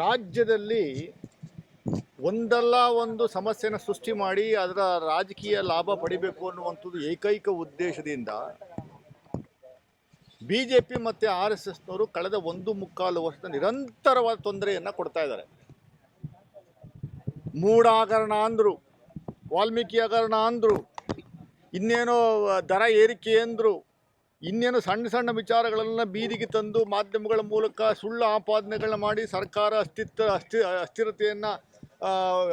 ರಾಜ್ಯದಲ್ಲಿ ಒಂದಲ್ಲ ಒಂದು ಸಮಸ್ಯೆನ ಸೃಷ್ಟಿ ಮಾಡಿ ಅದರ ರಾಜಕೀಯ ಲಾಭ ಪಡಿಬೇಕು ಅನ್ನುವಂಥದ್ದು ಏಕೈಕ ಉದ್ದೇಶದಿಂದ ಬಿ ಜೆ ಪಿ ಮತ್ತು ಆರ್ ಎಸ್ ಎಸ್ನವರು ಕಳೆದ ಒಂದು ಮುಕ್ಕಾಲು ವರ್ಷದ ನಿರಂತರವಾದ ತೊಂದರೆಯನ್ನು ಕೊಡ್ತಾ ಇದ್ದಾರೆ. ಮೂಡಾಗರಣ ಅಂದರು ವಾಲ್ಮೀಕಿ ಹಗರಣ ಅಂದರು, ಇನ್ನೇನೋ ದರ ಏರಿಕೆ ಅಂದರು ಇನ್ನೇನು ಸಣ್ಣ ಸಣ್ಣ ವಿಚಾರಗಳನ್ನು ಬೀದಿಗೆ ತಂದು ಮಾಧ್ಯಮಗಳ ಮೂಲಕ ಸುಳ್ಳು ಆಪಾದನೆಗಳನ್ನ ಮಾಡಿ ಸರ್ಕಾರ ಅಸ್ತಿತ್ವ ಅಸ್ಥಿ ಅಸ್ಥಿರತೆಯನ್ನು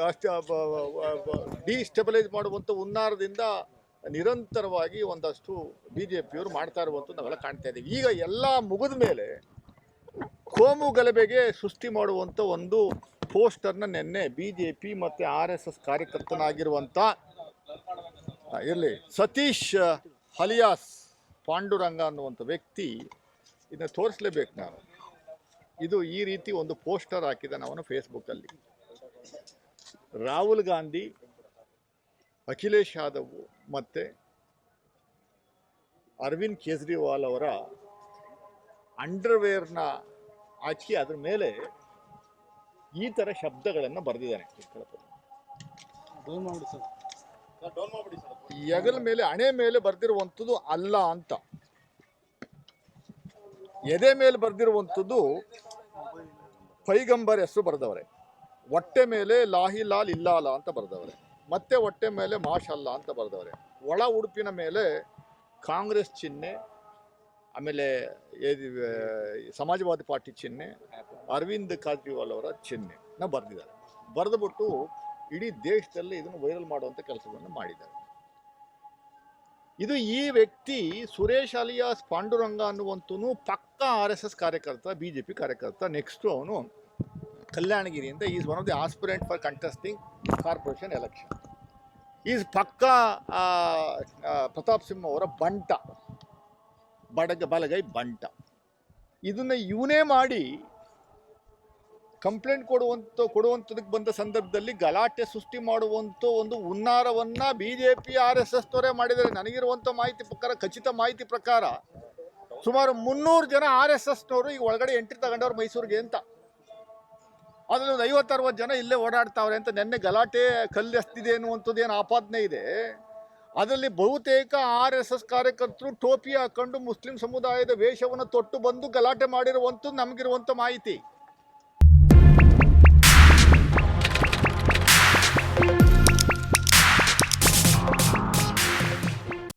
ಅಸ್ತಿ ಡಿಸ್ಟೆಬಲೈಸ್ ಮಾಡುವಂಥ ಹುನ್ನಾರದಿಂದ ನಿರಂತರವಾಗಿ ಒಂದಷ್ಟು ಬಿ ಜೆ ಪಿಯವರು ಮಾಡ್ತಾ ಇರುವಂಥದ್ದು ನಾವೆಲ್ಲ ಕಾಣ್ತಾ ಇದ್ದೀವಿ. ಈಗ ಎಲ್ಲ ಮುಗಿದ ಮೇಲೆ ಕೋಮು ಗಲಭೆಗೆ ಸೃಷ್ಟಿ ಮಾಡುವಂಥ ಒಂದು ಪೋಸ್ಟರ್ನ ನಿನ್ನೆ ಬಿ ಜೆ ಪಿ ಮತ್ತು ಆರ್ ಎಸ್ ಎಸ್ ಕಾರ್ಯಕರ್ತನಾಗಿರುವಂಥ ಇರಲಿ ಸತೀಶ್ ಹಲಿಯಾಸ್ ಪಾಂಡುರಂಗ ಅನ್ನುವಂಥ ವ್ಯಕ್ತಿ ಇದನ್ನ ತೋರಿಸ್ಲೇಬೇಕು ನಾನು ಇದು ಈ ರೀತಿ ಒಂದು ಪೋಸ್ಟರ್ ಹಾಕಿದ್ದಾನೆ ಅವನು ಫೇಸ್ಬುಕ್ಕಲ್ಲಿ. ರಾಹುಲ್ ಗಾಂಧಿ ಅಖಿಲೇಶ್ ಯಾದವ್ ಮತ್ತು ಅರವಿಂದ್ ಕೇಜ್ರಿವಾಲ್ ಅವರ ಅಂಡರ್ವೇರ್ನ ಹಾಕಿ ಅದ್ರ ಮೇಲೆ ಈ ಥರ ಶಬ್ದಗಳನ್ನು ಬರೆದಿದ್ದಾನೆ. ಹೆಗಲ ಮೇಲೆ, ಹಣೆ ಮೇಲೆ ಬರ್ದಿರುವಂಥದ್ದು ಅಲ್ಲ ಅಂತ. ಎದೆ ಮೇಲೆ ಬರ್ದಿರುವಂಥದ್ದು ಪೈಗಂಬರ್ ಹೆಸರು ಬರೆದವರೆ. ಹೊಟ್ಟೆ ಮೇಲೆ ಲಾಹಿ ಲಾಲ್ ಇಲ್ಲಾಲ ಅಂತ ಬರೆದವರೆ. ಮತ್ತೆ ಹೊಟ್ಟೆ ಮೇಲೆ ಮಾಶಲ್ಲ ಅಂತ ಬರೆದವರೆ. ಒಳ ಉಡುಪಿನ ಮೇಲೆ ಕಾಂಗ್ರೆಸ್ ಚಿಹ್ನೆ, ಆಮೇಲೆ ಸಮಾಜವಾದಿ ಪಾರ್ಟಿ ಚಿಹ್ನೆ, ಅರವಿಂದ್ ಕೇಜ್ರಿವಾಲ್ ಅವರ ಚಿಹ್ನೆನ ಬರೆದಿದ್ದಾರೆ. ಬರೆದ್ಬಿಟ್ಟು ಇಡೀ ದೇಶದಲ್ಲಿ ಇದನ್ನು ವೈರಲ್ ಮಾಡುವಂಥ ಕೆಲಸವನ್ನು ಮಾಡಿದ್ದಾರೆ. ಇದು ಈ ವ್ಯಕ್ತಿ ಸುರೇಶ್ ಅಲಿಯಾಸ್ ಪಾಂಡುರಂಗ ಅನ್ನುವಂತೂ ಪಕ್ಕ ಆರ್ ಎಸ್ ಎಸ್ ಕಾರ್ಯಕರ್ತ, ಬಿ ಜೆ ಪಿ ಕಾರ್ಯಕರ್ತ ನೆಕ್ಸ್ಟು ಅವನು ಕಲ್ಯಾಣಗಿರಿಯಿಂದ is one of the aspirant for contesting corporation election is ಪಕ್ಕ ಪ್ರತಾಪ್ ಸಿಂಹ ಅವರ ಬಂಟ, ಬಡಗ, ಬಲಗೈ ಬಂಟ. ಇದನ್ನು ಇವನೇ ಮಾಡಿ ಕಂಪ್ಲೇಂಟ್ ಕೊಡುವಂತ ಕೊಡುವಂಥದಕ್ಕೆ ಬಂದ ಸಂದರ್ಭದಲ್ಲಿ ಗಲಾಟೆ ಸೃಷ್ಟಿ ಮಾಡುವಂಥ ಒಂದು ಹುನ್ನಾರವನ್ನು B J P R S S ತೋರೆ ಮಾಡಿದ್ದಾರೆ. ನನಗಿರುವಂಥ ಮಾಹಿತಿ ಪ್ರಕಾರ, ಖಚಿತ ಮಾಹಿತಿ ಪ್ರಕಾರ ಸುಮಾರು ಮುನ್ನೂರು ಜನ ಆರ್ ಎಸ್ ಎಸ್ನವರು ಈಗ ಒಳಗಡೆ ಎಂಟ್ರಿ ತಗೊಂಡವ್ರು ಮೈಸೂರಿಗೆ ಅಂತ. ಅದರಲ್ಲಿ ಒಂದು ಐವತ್ತರವತ್ತು ಜನ ಇಲ್ಲೇ ಓಡಾಡ್ತಾವ್ರೆ ಅಂತ ನೆನ್ನೆ ಗಲಾಟೆ ಕಲ್ಲು ಎಸ್ತಿದೆ ಅನ್ನುವಂಥದ್ದು ಏನು ಆಪಾದನೆ ಇದೆ. ಅದರಲ್ಲಿ ಬಹುತೇಕ ಆರ್ ಎಸ್ ಎಸ್ ಕಾರ್ಯಕರ್ತರು ಟೋಪಿ ಹಾಕೊಂಡು ಮುಸ್ಲಿಂ ಸಮುದಾಯದ ವೇಷವನ್ನು ತೊಟ್ಟು ಬಂದು ಗಲಾಟೆ ಮಾಡಿರುವಂಥದ್ದು ನಮಗಿರುವಂಥ ಮಾಹಿತಿ.